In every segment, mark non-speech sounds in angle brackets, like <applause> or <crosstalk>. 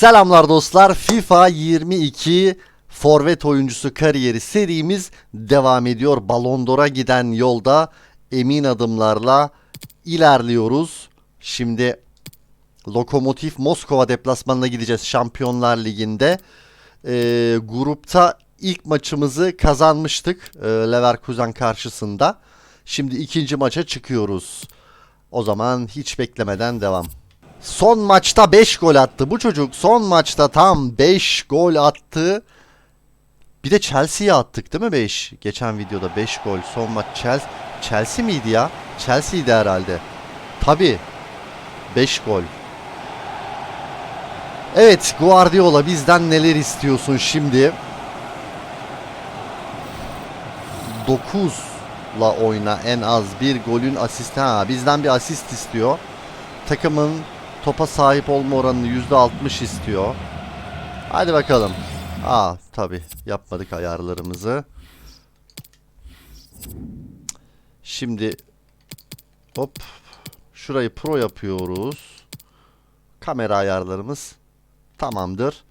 Selamlar dostlar. FIFA 22 forvet oyuncusu kariyeri serimiz devam ediyor. Ballon d'Or'a giden yolda emin adımlarla ilerliyoruz. Şimdi Lokomotiv Moskova deplasmanına gideceğiz Şampiyonlar Ligi'nde. Ee, grupta ilk maçımızı kazanmıştık e, Leverkusen karşısında. Şimdi ikinci maça çıkıyoruz. O zaman hiç beklemeden devam. Son maçta 5 gol attı. Bu çocuk son maçta tam 5 gol attı. Bir de Chelsea'ye attık değil mi 5? Geçen videoda 5 gol. Son maç Chelsea. Chelsea miydi ya? Chelsea'ydi herhalde. Tabi. 5 gol. Evet Guardiola bizden neler istiyorsun şimdi? 9'la oyna en az bir golün asist. Ha bizden bir asist istiyor. Takımın topa sahip olma oranını %60 istiyor. Hadi bakalım. Aa tabi yapmadık ayarlarımızı. Şimdi hop şurayı pro yapıyoruz. Kamera ayarlarımız tamamdır.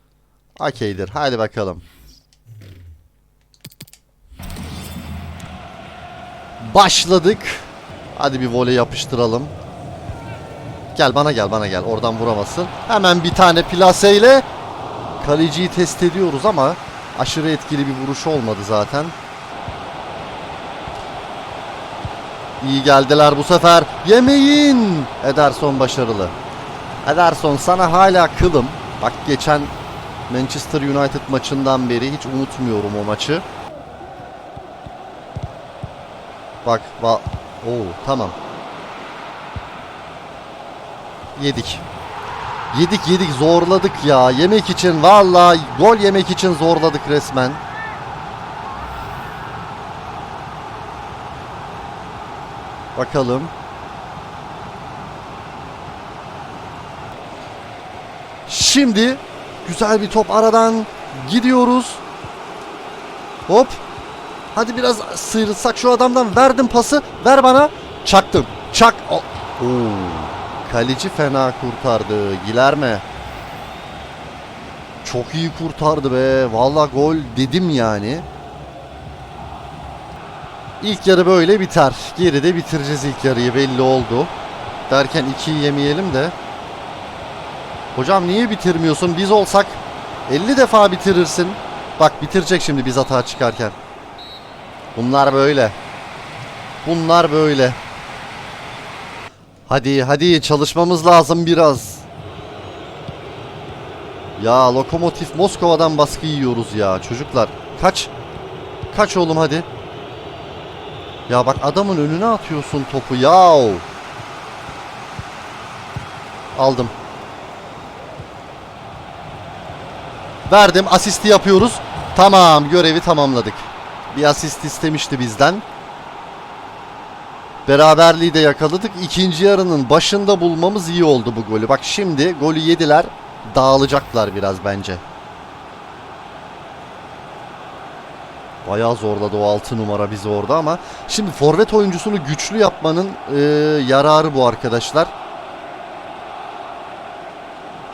Okeydir. Hadi bakalım. Başladık. Hadi bir voley yapıştıralım. Gel bana gel bana gel. Oradan vuramazsın. Hemen bir tane plaseyle kaleciyi test ediyoruz ama aşırı etkili bir vuruş olmadı zaten. İyi geldiler bu sefer. Yemeyin. Ederson başarılı. Ederson sana hala kılım. Bak geçen Manchester United maçından beri hiç unutmuyorum o maçı. Bak, va Oo, tamam. Yedik. Yedik yedik zorladık ya. Yemek için vallahi gol yemek için zorladık resmen. Bakalım. Şimdi güzel bir top aradan gidiyoruz. Hop. Hadi biraz sıyrılsak şu adamdan. Verdim pası. Ver bana. Çaktım. Çak. Oo. Kaleci fena kurtardı. Gilerme. Çok iyi kurtardı be. Valla gol dedim yani. İlk yarı böyle biter. Geride bitireceğiz ilk yarıyı belli oldu. Derken ikiyi yemeyelim de. Hocam niye bitirmiyorsun? Biz olsak 50 defa bitirirsin. Bak bitirecek şimdi biz hata çıkarken. Bunlar böyle. Bunlar böyle. Hadi hadi çalışmamız lazım biraz. Ya Lokomotiv Moskova'dan baskı yiyoruz ya çocuklar. Kaç. Kaç oğlum hadi. Ya bak adamın önüne atıyorsun topu yav. Aldım. Verdim asisti yapıyoruz. Tamam görevi tamamladık. Bir asist istemişti bizden. Beraberliği de yakaladık. İkinci yarının başında bulmamız iyi oldu bu golü. Bak şimdi golü yediler. Dağılacaklar biraz bence. Bayağı zorladı o 6 numara bizi orada ama şimdi forvet oyuncusunu güçlü yapmanın e, yararı bu arkadaşlar.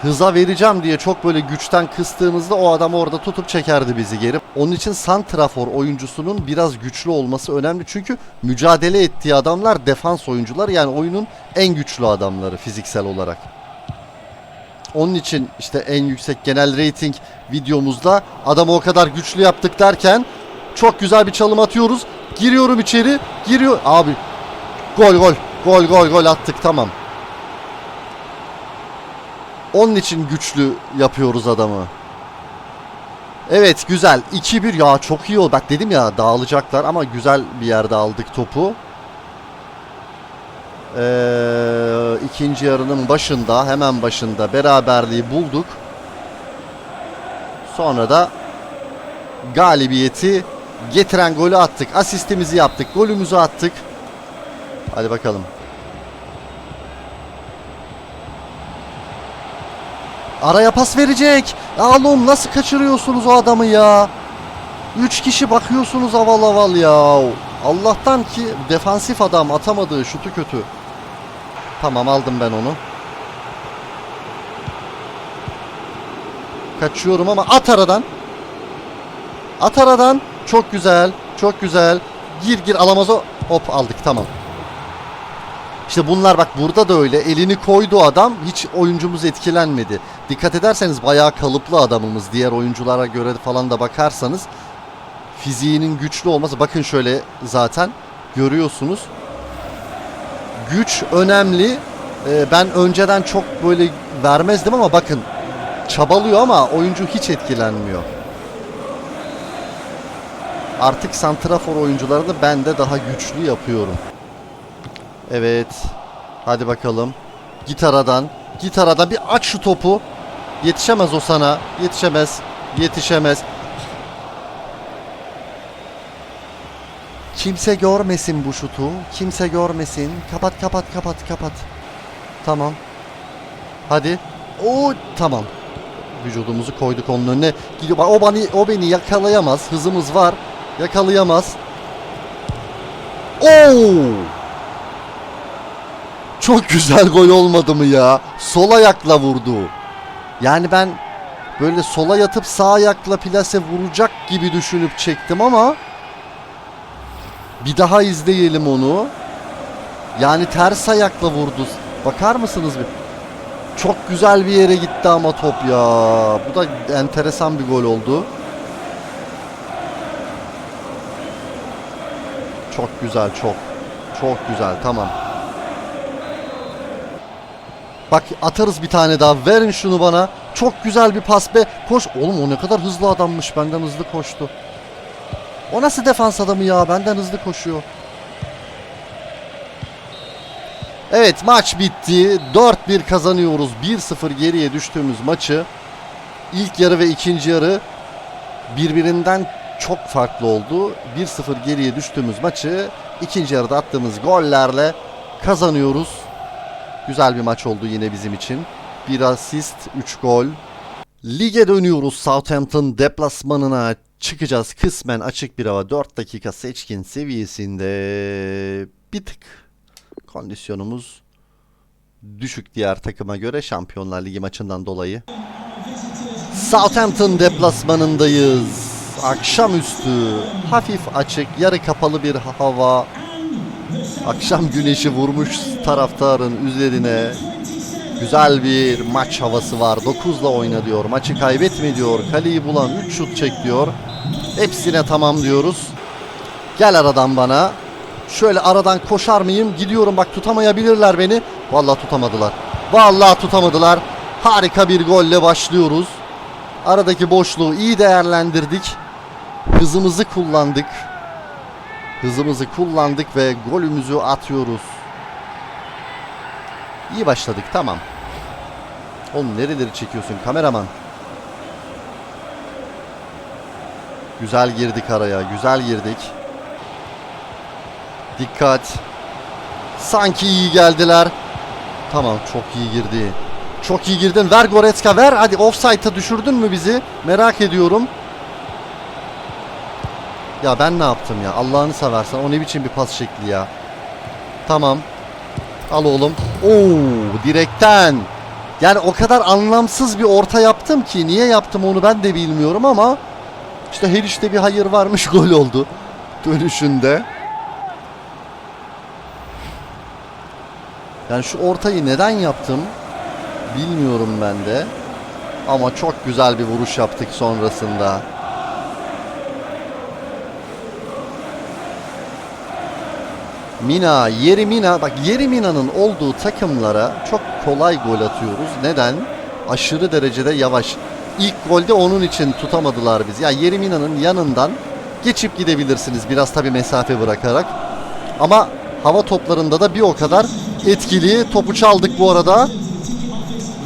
Hıza vereceğim diye çok böyle güçten kıstığımızda o adam orada tutup çekerdi bizi geri. Onun için santrafor oyuncusunun biraz güçlü olması önemli. Çünkü mücadele ettiği adamlar defans oyuncular. Yani oyunun en güçlü adamları fiziksel olarak. Onun için işte en yüksek genel rating videomuzda adamı o kadar güçlü yaptık derken çok güzel bir çalım atıyoruz. Giriyorum içeri. Giriyor. Abi gol gol. Gol gol gol attık tamam. Onun için güçlü yapıyoruz adamı. Evet güzel. 2-1 ya çok iyi oldu. Bak dedim ya dağılacaklar ama güzel bir yerde aldık topu. Ee, ikinci yarının başında hemen başında beraberliği bulduk. Sonra da galibiyeti getiren golü attık. Asistimizi yaptık. Golümüzü attık. Hadi bakalım. Araya pas verecek. Ya oğlum nasıl kaçırıyorsunuz o adamı ya? Üç kişi bakıyorsunuz aval aval ya. Allah'tan ki defansif adam atamadığı şutu kötü. Tamam aldım ben onu. Kaçıyorum ama at aradan. At aradan. Çok güzel. Çok güzel. Gir gir alamaz o. Hop aldık tamam. İşte bunlar bak burada da öyle. Elini koydu adam. Hiç oyuncumuz etkilenmedi. Dikkat ederseniz bayağı kalıplı adamımız. Diğer oyunculara göre falan da bakarsanız fiziğinin güçlü olması. Bakın şöyle zaten görüyorsunuz. Güç önemli. Ee, ben önceden çok böyle vermezdim ama bakın çabalıyor ama oyuncu hiç etkilenmiyor. Artık santrafor oyuncularını ben de daha güçlü yapıyorum. Evet. Hadi bakalım. Git aradan. Bir aç şu topu. Yetişemez o sana. Yetişemez. Yetişemez. Kimse görmesin bu şutu. Kimse görmesin. Kapat kapat kapat kapat. Tamam. Hadi. O tamam. Vücudumuzu koyduk onun önüne. Gidiyor. O beni o beni yakalayamaz. Hızımız var. Yakalayamaz. Oo! Çok güzel gol olmadı mı ya? Sol ayakla vurdu. Yani ben böyle sola yatıp sağ ayakla plase vuracak gibi düşünüp çektim ama bir daha izleyelim onu. Yani ters ayakla vurdu. Bakar mısınız bir? Çok güzel bir yere gitti ama top ya. Bu da enteresan bir gol oldu. Çok güzel çok. Çok güzel tamam. Bak atarız bir tane daha. Verin şunu bana. Çok güzel bir pas be. Koş. Oğlum o ne kadar hızlı adammış. Benden hızlı koştu. O nasıl defans adamı ya? Benden hızlı koşuyor. Evet maç bitti. 4-1 kazanıyoruz. 1-0 geriye düştüğümüz maçı. İlk yarı ve ikinci yarı birbirinden çok farklı oldu. 1-0 geriye düştüğümüz maçı ikinci yarıda attığımız gollerle kazanıyoruz. Güzel bir maç oldu yine bizim için. Bir asist, 3 gol. Lige dönüyoruz. Southampton deplasmanına çıkacağız. Kısmen açık bir hava 4 dakika seçkin seviyesinde bir tık kondisyonumuz düşük diğer takıma göre Şampiyonlar Ligi maçından dolayı. Southampton deplasmanındayız. Akşamüstü hafif açık yarı kapalı bir hava. Akşam güneşi vurmuş taraftarın üzerine. Güzel bir maç havası var. 9'la oyna diyor. Maçı kaybetme diyor. Kaleyi bulan 3 şut çek diyor. Hepsine tamam diyoruz. Gel aradan bana. Şöyle aradan koşar mıyım? Gidiyorum bak tutamayabilirler beni. Vallahi tutamadılar. Vallahi tutamadılar. Harika bir golle başlıyoruz. Aradaki boşluğu iyi değerlendirdik. Hızımızı kullandık. Hızımızı kullandık ve golümüzü atıyoruz. İyi başladık tamam. Oğlum nereleri çekiyorsun kameraman? Güzel girdik araya. Güzel girdik. Dikkat. Sanki iyi geldiler. Tamam çok iyi girdi. Çok iyi girdin. Ver Goretzka ver. Hadi offside'a düşürdün mü bizi? Merak ediyorum. Ya ben ne yaptım ya? Allah'ını seversen o ne biçim bir pas şekli ya. Tamam. Al oğlum. Oo, direkten. Yani o kadar anlamsız bir orta yaptım ki niye yaptım onu ben de bilmiyorum ama işte her işte bir hayır varmış <laughs> gol oldu dönüşünde. Yani şu ortayı neden yaptım bilmiyorum ben de. Ama çok güzel bir vuruş yaptık sonrasında. Mina, Yeri Mina, bak Yeri Mina'nın olduğu takımlara çok kolay gol atıyoruz. Neden? Aşırı derecede yavaş. İlk golde onun için tutamadılar biz. Ya Yeri Mina'nın yanından geçip gidebilirsiniz biraz tabi mesafe bırakarak. Ama hava toplarında da bir o kadar etkili. Topu çaldık bu arada.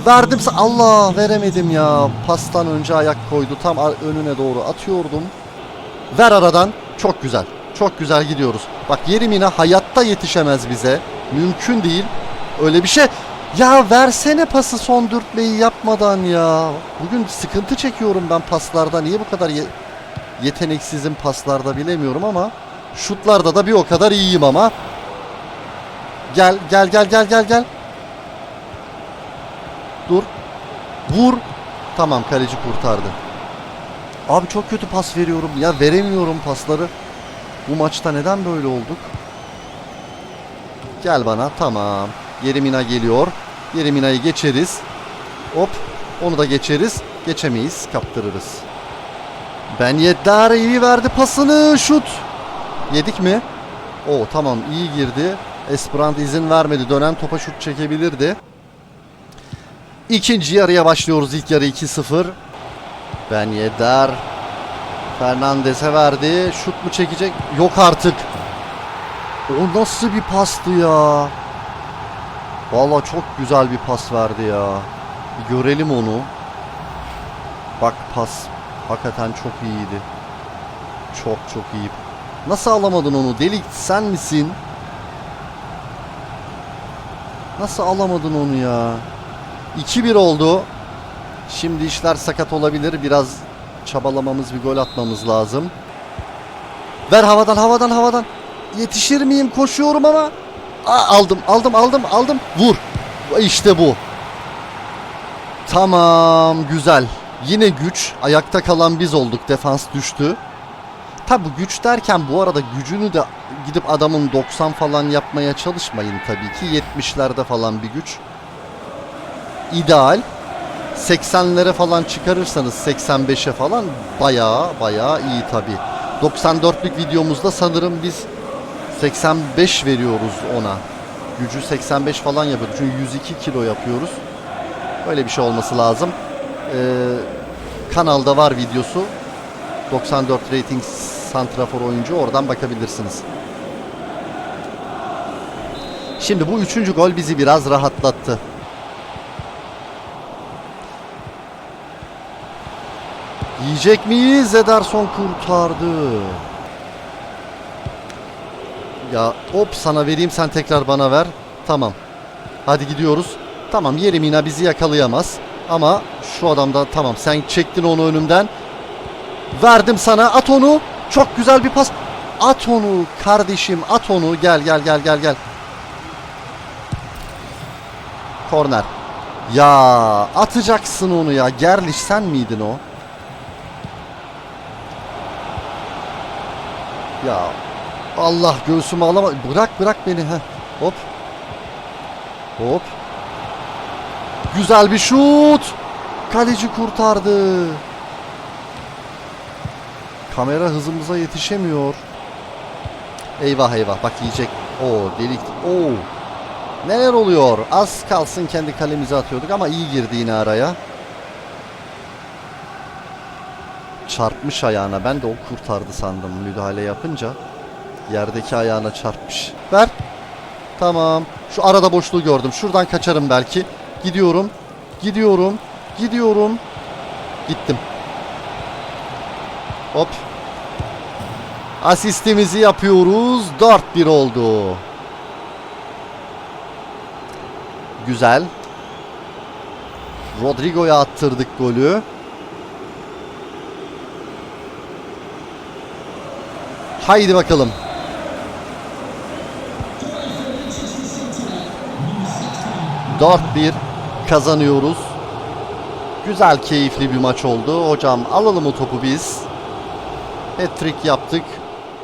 Verdim. Allah veremedim ya. Pastan önce ayak koydu. Tam önüne doğru atıyordum. Ver aradan. Çok güzel. Çok güzel gidiyoruz. Bak Yerimine hayatta yetişemez bize. Mümkün değil. Öyle bir şey. Ya versene pası son dürtmeyi yapmadan ya. Bugün sıkıntı çekiyorum ben paslarda. Niye bu kadar ye- yeteneksizim paslarda bilemiyorum ama şutlarda da bir o kadar iyiyim ama. Gel gel gel gel gel gel. Dur. Vur. Tamam kaleci kurtardı. Abi çok kötü pas veriyorum. Ya veremiyorum pasları. Bu maçta neden böyle olduk? Gel bana. Tamam. Yerimina geliyor. Yerimina'yı geçeriz. Hop. Onu da geçeriz. Geçemeyiz. Kaptırırız. Ben Yeddar iyi verdi pasını. Şut. Yedik mi? O tamam iyi girdi. Esperant izin vermedi. Dönen topa şut çekebilirdi. İkinci yarıya başlıyoruz. İlk yarı 2-0. Ben Yeddar. Fernandes'e verdi. Şut mu çekecek? Yok artık. O nasıl bir pastı ya? Valla çok güzel bir pas verdi ya. Bir görelim onu. Bak pas. Hakikaten çok iyiydi. Çok çok iyi. Nasıl alamadın onu? Delik sen misin? Nasıl alamadın onu ya? 2-1 oldu. Şimdi işler sakat olabilir. Biraz çabalamamız bir gol atmamız lazım. Ver havadan havadan havadan. Yetişir miyim? Koşuyorum ama. Aa, aldım aldım aldım aldım. Vur. İşte bu. Tamam güzel. Yine güç. Ayakta kalan biz olduk. Defans düştü. Tabi güç derken bu arada gücünü de gidip adamın 90 falan yapmaya çalışmayın tabii ki. 70'lerde falan bir güç. İdeal. 80'lere falan çıkarırsanız 85'e falan bayağı bayağı iyi tabi. 94'lük videomuzda sanırım biz 85 veriyoruz ona. Gücü 85 falan yapıyoruz. Çünkü 102 kilo yapıyoruz. Öyle bir şey olması lazım. Ee, kanalda var videosu. 94 rating santrafor oyuncu oradan bakabilirsiniz. Şimdi bu üçüncü gol bizi biraz rahatlattı. Yiyecek miyiz? Ederson kurtardı. Ya hop sana vereyim sen tekrar bana ver. Tamam. Hadi gidiyoruz. Tamam Yerimina bizi yakalayamaz. Ama şu adam da tamam sen çektin onu önümden. Verdim sana at onu. Çok güzel bir pas. At onu kardeşim at onu. Gel gel gel gel gel. Korner. Ya atacaksın onu ya. Gerliş sen miydin o? Ya Allah göğsümü alama. Bırak bırak beni. Heh. Hop. Hop. Güzel bir şut. Kaleci kurtardı. Kamera hızımıza yetişemiyor. Eyvah eyvah bak yiyecek. Oo delik. Oo. Neler oluyor? Az kalsın kendi kalemize atıyorduk ama iyi girdi yine araya. Çarpmış ayağına. Ben de o kurtardı sandım müdahale yapınca. Yerdeki ayağına çarpmış. Ver. Tamam. Şu arada boşluğu gördüm. Şuradan kaçarım belki. Gidiyorum. Gidiyorum. Gidiyorum. Gittim. Hop. Asistimizi yapıyoruz. 4-1 oldu. Güzel. Rodrigo'ya attırdık golü. Haydi bakalım. Dört bir kazanıyoruz. Güzel, keyifli bir maç oldu. Hocam alalım o topu biz. Hat-trick yaptık.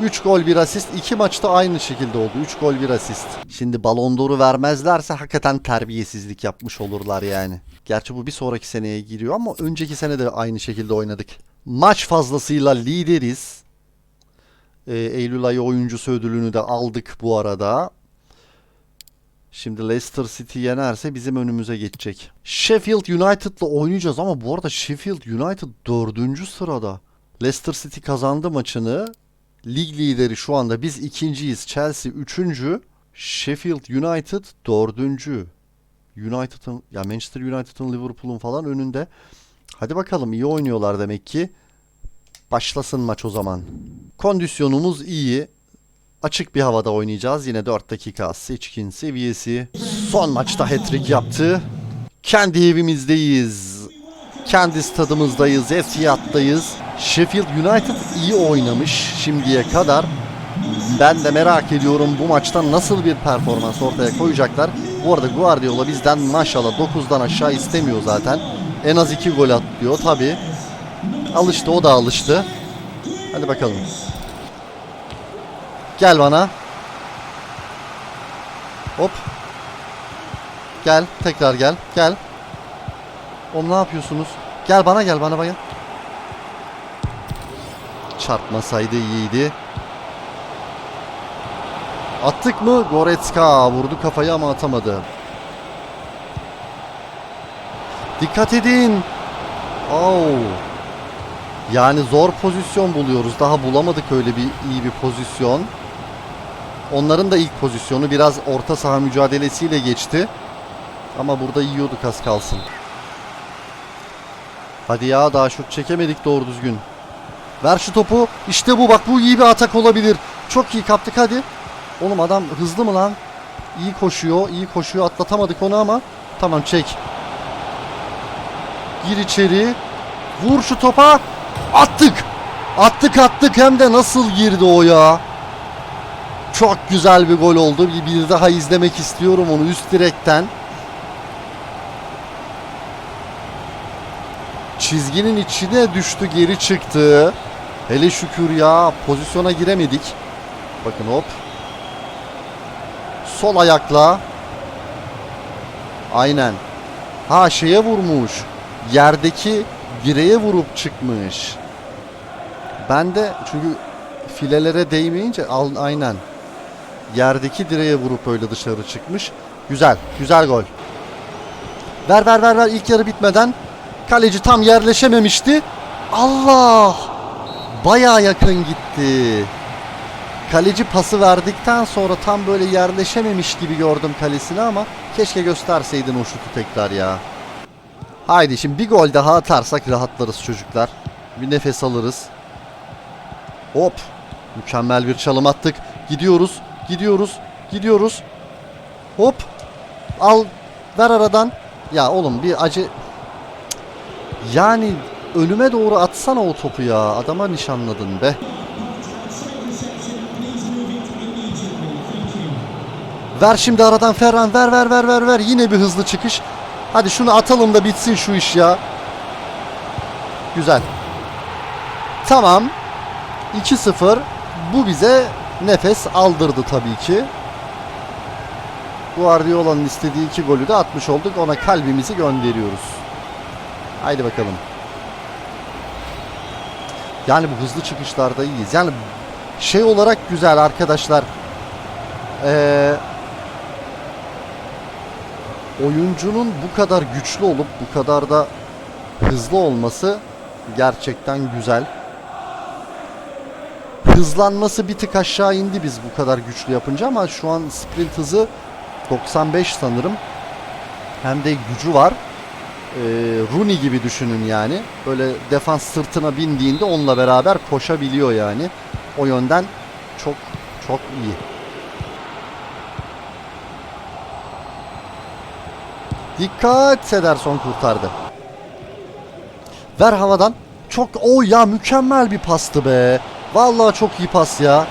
3 gol 1 asist. 2 maçta aynı şekilde oldu. 3 gol 1 asist. Şimdi Ballon d'Or'u vermezlerse hakikaten terbiyesizlik yapmış olurlar yani. Gerçi bu bir sonraki seneye giriyor ama önceki sene de aynı şekilde oynadık. Maç fazlasıyla lideriz. Ee, Eylül ayı oyuncusu ödülünü de aldık bu arada. Şimdi Leicester City yenerse bizim önümüze geçecek. Sheffield United'la oynayacağız ama bu arada Sheffield United 4. sırada. Leicester City kazandı maçını. Lig lideri şu anda biz ikinciyiz. Chelsea üçüncü. Sheffield United dördüncü. United'ın ya Manchester United'ın Liverpool'un falan önünde. Hadi bakalım iyi oynuyorlar demek ki. Başlasın maç o zaman. Kondisyonumuz iyi. Açık bir havada oynayacağız. Yine 4 dakika seçkin seviyesi. Son maçta hat-trick yaptı. Kendi evimizdeyiz. Kendi stadımızdayız. Etihad'dayız. Sheffield United iyi oynamış şimdiye kadar. Ben de merak ediyorum bu maçta nasıl bir performans ortaya koyacaklar. Bu arada Guardiola bizden maşallah 9'dan aşağı istemiyor zaten. En az iki gol at diyor tabi. Alıştı o da alıştı. Hadi bakalım. Gel bana. Hop. Gel tekrar gel. Gel. Oğlum ne yapıyorsunuz? Gel bana gel bana bana. Çarpmasaydı iyiydi. Attık mı? Goretzka vurdu kafayı ama atamadı. Dikkat edin. Oo. Yani zor pozisyon buluyoruz. Daha bulamadık öyle bir iyi bir pozisyon. Onların da ilk pozisyonu biraz orta saha mücadelesiyle geçti. Ama burada yiyorduk az kalsın. Hadi ya daha şut çekemedik doğru düzgün. Ver şu topu. İşte bu bak bu iyi bir atak olabilir. Çok iyi kaptık hadi. Oğlum adam hızlı mı lan? İyi koşuyor, iyi koşuyor. Atlatamadık onu ama. Tamam çek. Gir içeri. Vur şu topa. Attık. Attık attık hem de nasıl girdi o ya. Çok güzel bir gol oldu. Bir, bir daha izlemek istiyorum onu üst direkten. Çizginin içine düştü geri çıktı. Hele şükür ya pozisyona giremedik. Bakın hop. Sol ayakla. Aynen. Ha şeye vurmuş. Yerdeki direğe vurup çıkmış. Ben de çünkü filelere değmeyince al, aynen. Yerdeki direğe vurup öyle dışarı çıkmış. Güzel. Güzel gol. Ver ver ver ver ilk yarı bitmeden. Kaleci tam yerleşememişti. Allah! Bayağı yakın gitti. Kaleci pası verdikten sonra tam böyle yerleşememiş gibi gördüm kalesini ama keşke gösterseydin o şutu tekrar ya. Haydi şimdi bir gol daha atarsak rahatlarız çocuklar. Bir nefes alırız. Hop. Mükemmel bir çalım attık. Gidiyoruz. Gidiyoruz. Gidiyoruz. Hop. Al. Ver aradan. Ya oğlum bir acı... Yani önüme doğru atsana o topu ya. Adama nişanladın be. Ver şimdi aradan Ferran ver ver ver ver ver. Yine bir hızlı çıkış. Hadi şunu atalım da bitsin şu iş ya. Güzel. Tamam. 2-0. Bu bize nefes aldırdı tabii ki. Guardiola'nın istediği iki golü de atmış olduk. Ona kalbimizi gönderiyoruz. Haydi bakalım. Yani bu hızlı çıkışlarda iyiyiz. Yani şey olarak güzel arkadaşlar. Ee, oyuncunun bu kadar güçlü olup bu kadar da hızlı olması gerçekten güzel. Hızlanması bir tık aşağı indi biz bu kadar güçlü yapınca ama şu an sprint hızı 95 sanırım. Hem de gücü var. Ee, Rooney gibi düşünün yani. Böyle defans sırtına bindiğinde onunla beraber koşabiliyor yani. O yönden çok çok iyi. Dikkat Ederson kurtardı. Ver havadan. Çok o ya mükemmel bir pastı be. Vallahi çok iyi pas ya.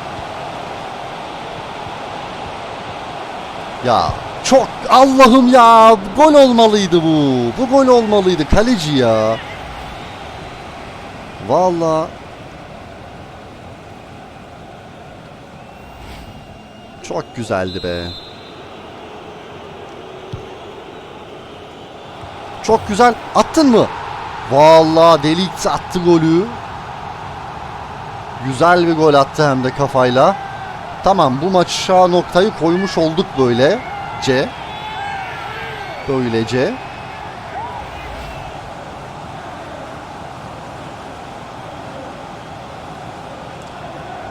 Ya çok Allah'ım ya gol olmalıydı bu. Bu gol olmalıydı kaleci ya. Vallahi çok güzeldi be. Çok güzel. Attın mı? Vallahi Delix attı golü. Güzel bir gol attı hem de kafayla. Tamam bu maça noktayı koymuş olduk böyle. C. Böylece.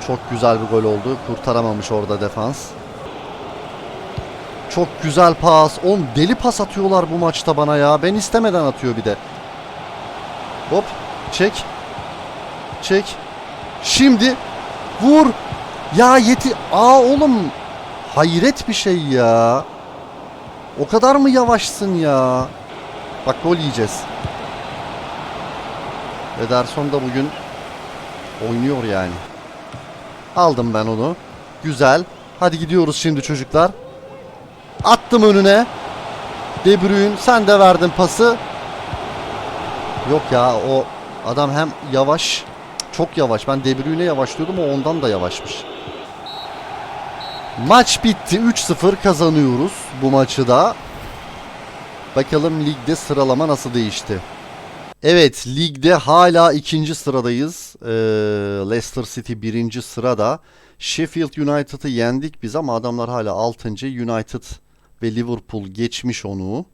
Çok güzel bir gol oldu. Kurtaramamış orada defans. Çok güzel pas. On deli pas atıyorlar bu maçta bana ya. Ben istemeden atıyor bir de. Hop. Çek. Çek. Şimdi vur. Ya yeti. Aa oğlum. Hayret bir şey ya. O kadar mı yavaşsın ya? Bak gol yiyeceğiz. Ederson da bugün oynuyor yani. Aldım ben onu. Güzel. Hadi gidiyoruz şimdi çocuklar. Attım önüne. De Bruyne sen de verdin pası. Yok ya o adam hem yavaş çok yavaş. Ben De Bruyne yavaşlıyordum o ondan da yavaşmış. Maç bitti. 3-0 kazanıyoruz bu maçı da. Bakalım ligde sıralama nasıl değişti. Evet ligde hala ikinci sıradayız. Ee, Leicester City birinci sırada. Sheffield United'ı yendik biz ama adamlar hala altıncı. United ve Liverpool geçmiş onu.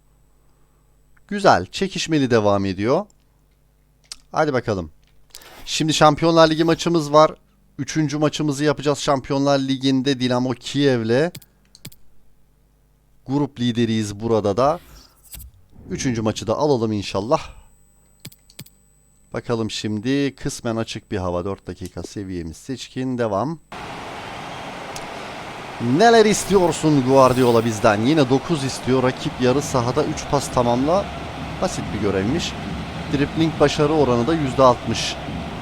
Güzel. Çekişmeli devam ediyor. Hadi bakalım. Şimdi Şampiyonlar Ligi maçımız var. Üçüncü maçımızı yapacağız Şampiyonlar Ligi'nde Dinamo Kiev'le. Grup lideriyiz burada da. Üçüncü maçı da alalım inşallah. Bakalım şimdi kısmen açık bir hava 4 dakika seviyemiz seçkin devam. Neler istiyorsun Guardiola bizden? Yine 9 istiyor. Rakip yarı sahada 3 pas tamamla. Basit bir görevmiş. Dribbling başarı oranı da %60.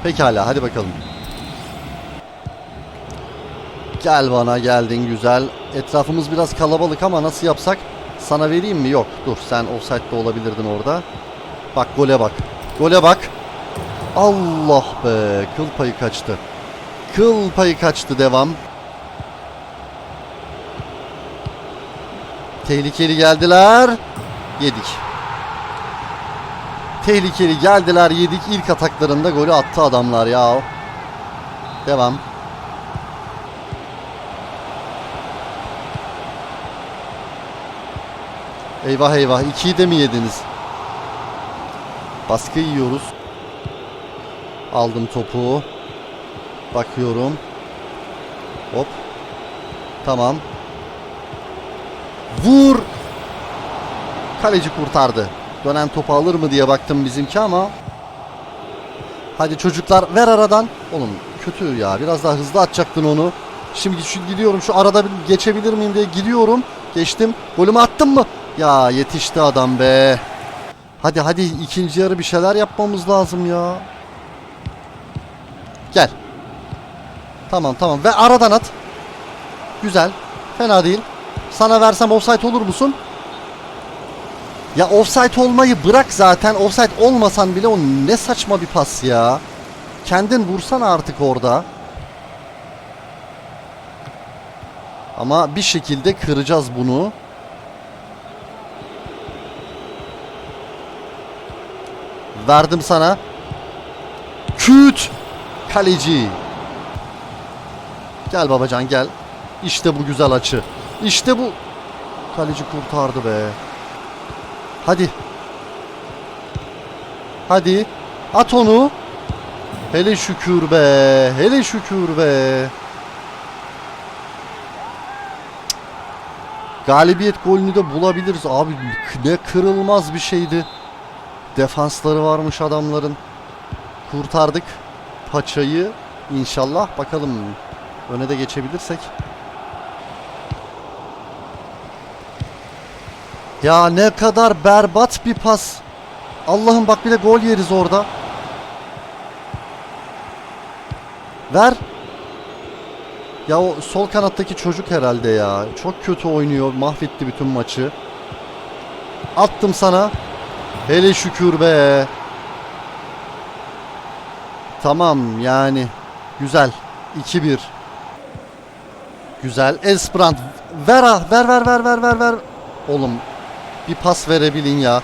Pekala hadi bakalım. Gel bana geldin güzel. Etrafımız biraz kalabalık ama nasıl yapsak? Sana vereyim mi? Yok. Dur sen offside'de olabilirdin orada. Bak gole bak. Gole bak. Allah be. Kıl payı kaçtı. Kıl payı kaçtı. Devam. Tehlikeli geldiler. Yedik. Tehlikeli geldiler yedik. İlk ataklarında golü attı adamlar ya. Devam. Eyvah eyvah. ikiyi de mi yediniz? Baskı yiyoruz. Aldım topu. Bakıyorum. Hop. Tamam. Vur. Kaleci kurtardı. Dönen topu alır mı diye baktım bizimki ama. Hadi çocuklar ver aradan. Oğlum kötü ya. Biraz daha hızlı atacaktın onu. Şimdi şu gidiyorum şu arada geçebilir miyim diye gidiyorum. Geçtim. Golümü attım mı? Ya yetişti adam be. Hadi hadi ikinci yarı bir şeyler yapmamız lazım ya. Gel. Tamam tamam ve aradan at. Güzel. Fena değil. Sana versem offside olur musun? Ya offside olmayı bırak zaten. Offside olmasan bile o ne saçma bir pas ya. Kendin vursana artık orada. Ama bir şekilde kıracağız bunu. Verdim sana. Küt. Kaleci. Gel babacan gel. İşte bu güzel açı. İşte bu. Kaleci kurtardı be. Hadi. Hadi. At onu. Hele şükür be. Hele şükür be. Galibiyet golünü de bulabiliriz. Abi ne kırılmaz bir şeydi. Defansları varmış adamların. Kurtardık paçayı. İnşallah bakalım öne de geçebilirsek. Ya ne kadar berbat bir pas. Allah'ım bak bir de gol yeriz orada. Ver. Ya o sol kanattaki çocuk herhalde ya. Çok kötü oynuyor. Mahvetti bütün maçı. Attım sana. Hele şükür be. Tamam yani. Güzel. 2-1. Güzel. Elsbrand. Ver ah. Ver ver ver ver ver ver. Oğlum bir pas verebilin ya.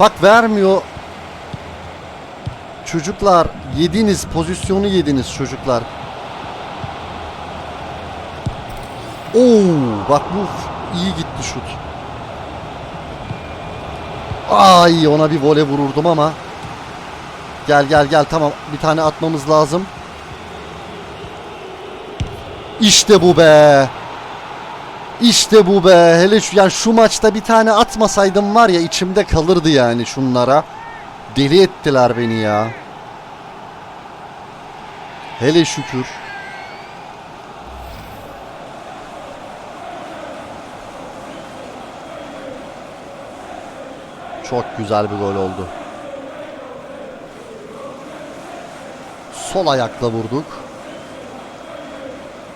Bak vermiyor. Çocuklar yediniz. Pozisyonu yediniz çocuklar. Oo, bak bu iyi gitti şut. Ay ona bir vole vururdum ama. Gel gel gel tamam bir tane atmamız lazım. İşte bu be. İşte bu be. Hele şu yani şu maçta bir tane atmasaydım var ya içimde kalırdı yani şunlara. Deli ettiler beni ya. Hele şükür. Çok güzel bir gol oldu. Sol ayakla vurduk.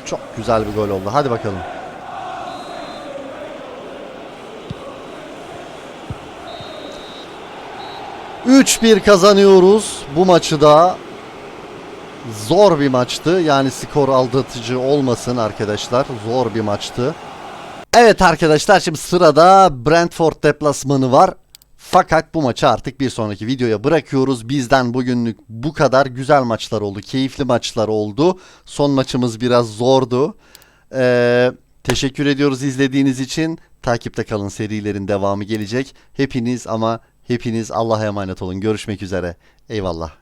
Çok güzel bir gol oldu. Hadi bakalım. 3-1 kazanıyoruz bu maçı da. Zor bir maçtı. Yani skor aldatıcı olmasın arkadaşlar. Zor bir maçtı. Evet arkadaşlar şimdi sırada Brentford deplasmanı var. Fakat bu maçı artık bir sonraki videoya bırakıyoruz. Bizden bugünlük bu kadar güzel maçlar oldu. Keyifli maçlar oldu. Son maçımız biraz zordu. Ee, teşekkür ediyoruz izlediğiniz için. Takipte kalın serilerin devamı gelecek. Hepiniz ama hepiniz Allah'a emanet olun. Görüşmek üzere. Eyvallah.